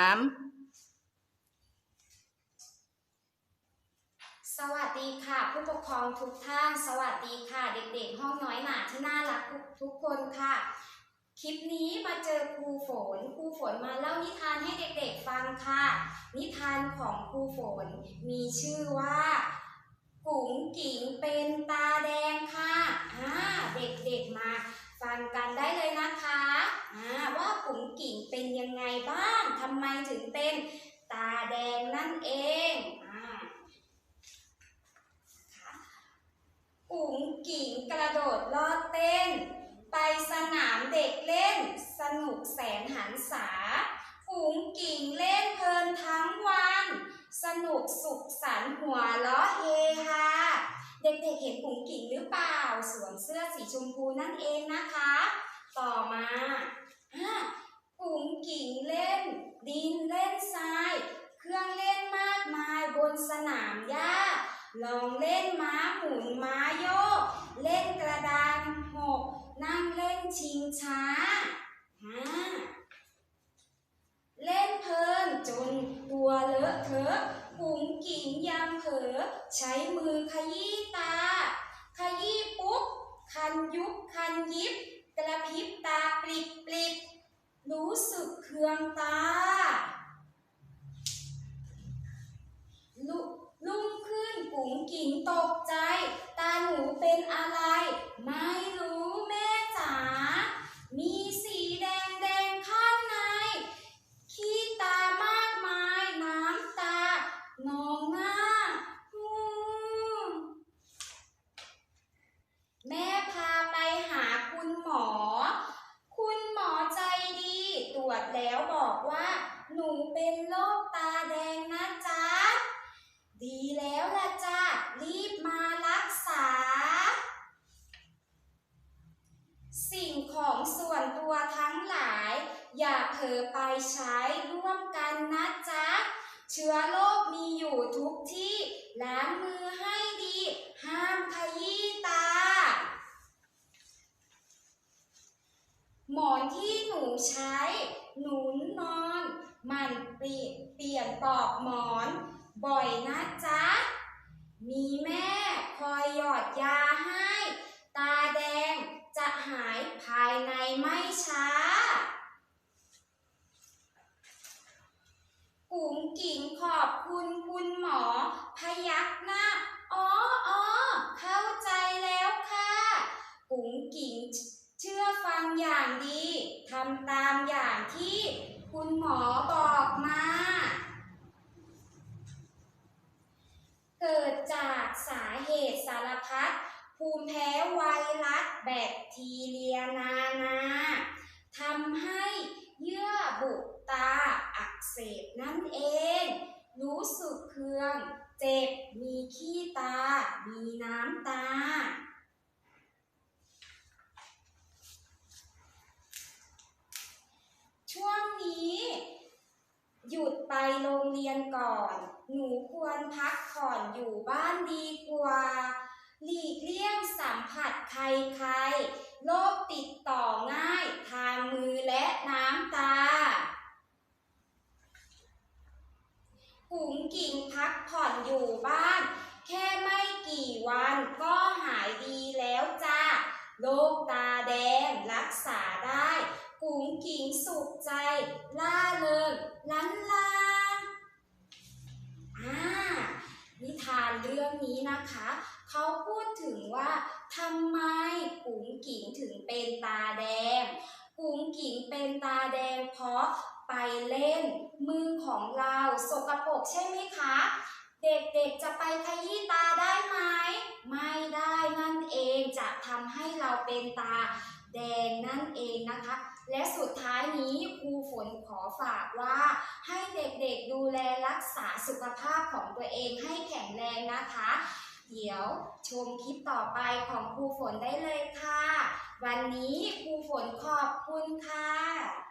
สามสวัสดีค่ะ ผู้ปกครองทุกท่าน สวัสดีค่ะ เด็กๆ ห้องน้อยหนาที่น่ารักทุกทุกคนค่ะ คลิปนี้มาเจอครูฝนครูฝนมาเล่านิทานให้เด็กๆฟังค่ะ นิทานของครูฝนมีชื่อว่ากุ๋งกิ๋งเป็นตาแดงค่ะอ่าเด็กๆมาฟังกันได้เลยนะคะอ่าว่ากุ๋งกิ๋งเป็นยังไงบ้าง ไมถึงเป็นตาแดงนั่นเองอ่าอุ๋งกิ่งกระโดดลอดเต้น ไปสนามเด็กเล่น สนุกแสนหันษาอุ๋งกิ่งเล่นเพลินทั้งวัน สนุกสุขสันหัวเราะเฮฮาเด็กๆเห็นอุ๋งกิ่งหรือเปล่าสวมเสื้อสีชมพูนั่นเองนะคะ ต่อมา อะอุ๋งกิ่งเล่น ดินเล่นทราย เครื่องเล่นมากมายบนสนามหญ้า ลองเล่นม้าหมุนม้าโยก เล่นกระดานหก นั่งเล่นชิงช้าอ่าเล่นเพลินจนตัวเลอะเทอะปุ๋งกิ่งยามเผลอใช้มือขยี้ตา ขยี้ปุ๊บ คันยุบคันยิบ กระพริบตาปลิบปลิบ รู้สึกเคืองตาลุลุ่มขึ้นกุ๋งกิ่งตกใจ ตาหนูเป็นอะไรแม่จ๋า มีสีแดงแดงข้างใน ขี้ตามากมาย น้ำตานองหน้าอืมแม่พาไปหาคุณหมอ คุณหมอใจดี ตรวจ แล้วบอกว่า หนูเป็นโรคตาแดงนะจ๊ะ ดีแล้วละจ้ารีบมารักษา สิ่งของส่วนตัวทั้งหลาย อย่าเผลอไปใช้ร่วมกันนะจ๊ะ เชื้อโรคมีอยู่ทุกที่ ล้างมือให้ดี ห้ามขยี้ตา หมอน ที่หนูใช้ หนุนนอน มันเปลี่ยนเปลี่ยนปลอกหมอน บ่อยนะจ๊ะ มีแม่คอยหยอดยาให้ ตาแดงจะหายภายในไม่ช้า กุ๋งกิ่งขอบคุณคุณหมอ พยักหน้า อ๋ออ๋อเข้าใจแล้วค่ะ กุ๋งกิ่งเชื่อฟังอย่างดี ทำตามอย่างที่คุณ หมอบอกมา เกิดจากสาเหตุสารพัดภูมิแพ้ไวรัสแบคทีเรียนานาทำให้เยื่อบุตาอักเสบนั่นเอง รู้สึกเคือง เจ็บมีขี้ตา มีน้ำตา ช่วงนี้ หยุดไปโรงเรียนก่อน หนูควรพักผ่อนอยู่บ้านดีกว่า หลีกเลี่ยงสัมผัสใครๆโรคติดต่อง่ายทางมือและน้ำตากุ๋งกิ่งพักผ่อนอยู่บ้าน แค่ไม่กี่วันก็หายดีแล้วจ้าโรคตาแดงรักษาได้ กุ๋งกิ่งสุขใจ ล่าเริงลันลาอ่า นิทานเรื่อง นี้นะคะ เขาพูดถึงว่าทำไมกุ๋งกิ่งถึงเป็นตาแดง กุ๋งกิ่งเป็นตาแดง เพราะไปเล่น มือของเราสกปรกใช่ไหมคะ เด็กๆจะไปขยี้ตาได้ไหม ไม่ได้นั่นเองจะทำให้เราเป็นตาแดงนั่นเองนะคะ และสุดท้ายนี้ค อฝากว่าให้เด็กๆดูแลรักษาสุขภาพของตัวเองให้แข็งแรงนะคะ เดี๋ยวชมคลิปต่อไปของครูฝนได้เลยค่ะ วันนี้ครูฝนขอบคุณค่ะ